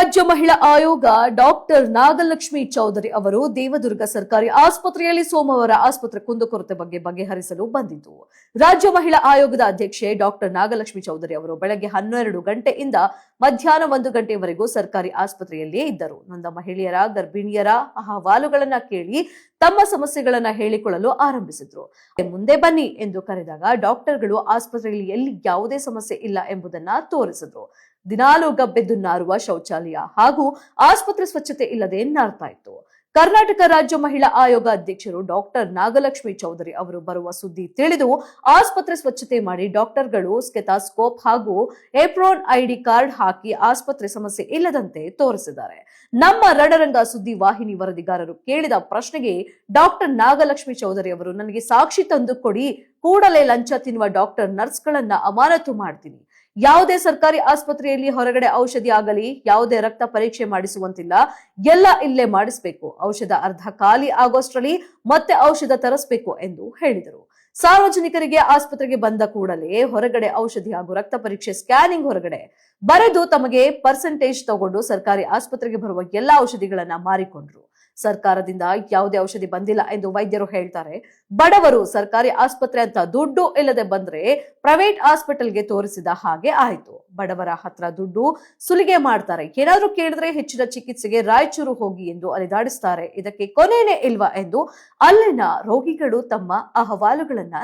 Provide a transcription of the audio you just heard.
ರಾಜ್ಯ ಮಹಿಳಾ ಆಯೋಗ ಡಾಕ್ಟರ್ ನಾಗಲಕ್ಷ್ಮಿ ಚೌಧರಿ ಅವರು ದೇವದುರ್ಗ ಸರ್ಕಾರಿ ಆಸ್ಪತ್ರೆಯಲ್ಲಿ ಸೋಮವಾರ ಆಸ್ಪತ್ರೆ ಕುಂದುಕೊರತೆ ಬಗ್ಗೆ ಬಗೆಹರಿಸಲು ಬಂದಿದ್ದು, ರಾಜ್ಯ ಮಹಿಳಾ ಆಯೋಗದ ಅಧ್ಯಕ್ಷೆ ಡಾಕ್ಟರ್ ನಾಗಲಕ್ಷ್ಮಿ ಚೌಧರಿ ಅವರು ಬೆಳಗ್ಗೆ ಹನ್ನೆರಡು ಗಂಟೆಯಿಂದ ಮಧ್ಯಾಹ್ನ ಒಂದು ಗಂಟೆಯವರೆಗೂ ಸರ್ಕಾರಿ ಆಸ್ಪತ್ರೆಯಲ್ಲಿಯೇ ಇದ್ದರು. ನೊಂದ ಮಹಿಳೆಯರ, ಗರ್ಭಿಣಿಯರ ಅಹವಾಲುಗಳನ್ನ ಕೇಳಿ ತಮ್ಮ ಸಮಸ್ಯೆಗಳನ್ನ ಹೇಳಿಕೊಳ್ಳಲು ಆರಂಭಿಸಿದ್ರು. ಮುಂದೆ ಬನ್ನಿ ಎಂದು ಕರೆದಾಗ ಡಾಕ್ಟರ್ಗಳು ಆಸ್ಪತ್ರೆಯಲ್ಲಿ ಎಲ್ಲಿ ಯಾವುದೇ ಸಮಸ್ಯೆ ಇಲ್ಲ ಎಂಬುದನ್ನ ತೋರಿಸಿದ್ರು. ದಿನಾಲು ಗಬ್ಬೆದ್ದು ನಾರುವ ಶೌಚಾಲಯ ಹಾಗೂ ಆಸ್ಪತ್ರೆ ಸ್ವಚ್ಛತೆ ಇಲ್ಲದೆ ನಾರ್ತಾ ಇತ್ತು. ಕರ್ನಾಟಕ ರಾಜ್ಯ ಮಹಿಳಾ ಆಯೋಗ ಅಧ್ಯಕ್ಷರು ಡಾಕ್ಟರ್ ನಾಗಲಕ್ಷ್ಮಿ ಚೌಧರಿ ಅವರು ಬರುವ ಸುದ್ದಿ ತಿಳಿದು ಆಸ್ಪತ್ರೆ ಸ್ವಚ್ಛತೆ ಮಾಡಿ ಡಾಕ್ಟರ್ಗಳು ಸ್ಕೆತಾಸ್ಕೋಪ್ ಹಾಗೂ ಏಪ್ರೋನ್ ಐಡಿ ಕಾರ್ಡ್ ಹಾಕಿ ಆಸ್ಪತ್ರೆ ಸಮಸ್ಯೆ ಇಲ್ಲದಂತೆ ತೋರಿಸಿದ್ದಾರೆ. ನಮ್ಮ ರಣರಂಗ ಸುದ್ದಿ ವಾಹಿನಿ ವರದಿಗಾರರು ಕೇಳಿದ ಪ್ರಶ್ನೆಗೆ ಡಾಕ್ಟರ್ ನಾಗಲಕ್ಷ್ಮಿ ಚೌಧರಿ ಅವರು ನನಗೆ ಸಾಕ್ಷಿ ತಂದು ಕೊಡಿ ಕೂಡಲೇ ಲಂಚ ತಿನ್ನುವ ಡಾಕ್ಟರ್ ನರ್ಸ್ಗಳನ್ನ ಅಮಾನತು ಮಾಡ್ತೀನಿ. ಯಾವುದೇ ಸರ್ಕಾರಿ ಆಸ್ಪತ್ರೆಯಲ್ಲಿ ಹೊರಗಡೆ ಔಷಧಿ ಆಗಲಿ, ಯಾವುದೇ ರಕ್ತ ಪರೀಕ್ಷೆ ಮಾಡಿಸುವಂತಿಲ್ಲ. ಎಲ್ಲ ಇಲ್ಲೇ ಮಾಡಿಸಬೇಕು. ಔಷಧ ಅರ್ಧ ಖಾಲಿ ಆಗೋಷ್ಟರಲ್ಲಿ ಮತ್ತೆ ಔಷಧ ತರಿಸಬೇಕು ಎಂದು ಹೇಳಿದರು. ಸಾರ್ವಜನಿಕರಿಗೆ ಆಸ್ಪತ್ರೆಗೆ ಬಂದ ಕೂಡಲೇ ಹೊರಗಡೆ ಔಷಧಿ ಹಾಗೂ ರಕ್ತ ಪರೀಕ್ಷೆ ಸ್ಕ್ಯಾನಿಂಗ್ ಹೊರಗಡೆ ಬರೆದು ತಮಗೆ ಪರ್ಸೆಂಟೇಜ್ ತಗೊಂಡು ಸರ್ಕಾರಿ ಆಸ್ಪತ್ರೆಗೆ ಬರುವ ಎಲ್ಲ ಔಷಧಿಗಳನ್ನ ಮಾರಿಕೊಂಡ್ರು. ಸರ್ಕಾರದಿಂದ ಯಾವುದೇ ಔಷಧಿ ಬಂದಿಲ್ಲ ಎಂದು ವೈದ್ಯರು ಹೇಳ್ತಾರೆ. ಬಡವರು ಸರ್ಕಾರಿ ಆಸ್ಪತ್ರೆ ಅಂತ ದುಡ್ಡು ಇಲ್ಲದೆ ಬಂದ್ರೆ ಪ್ರೈವೇಟ್ ಹಾಸ್ಪಿಟಲ್ಗೆ ತೋರಿಸಿದ ಹಾಗೆ ಆಯ್ತು. ಬಡವರ ಹತ್ರ ದುಡ್ಡು ಸುಲಿಗೆ ಮಾಡ್ತಾರೆ. ಏನಾದರೂ ಕೇಳಿದ್ರೆ ಹೆಚ್ಚಿನ ಚಿಕಿತ್ಸೆಗೆ ರಾಯಚೂರು ಹೋಗಿ ಎಂದು ಅಲೆದಾಡಿಸ್ತಾರೆ. ಇದಕ್ಕೆ ಕೊನೆನೇ ಇಲ್ವಾ ಎಂದು ಅಲ್ಲಿನ ರೋಗಿಗಳು ತಮ್ಮ ಅಹವಾಲುಗಳನ್ನ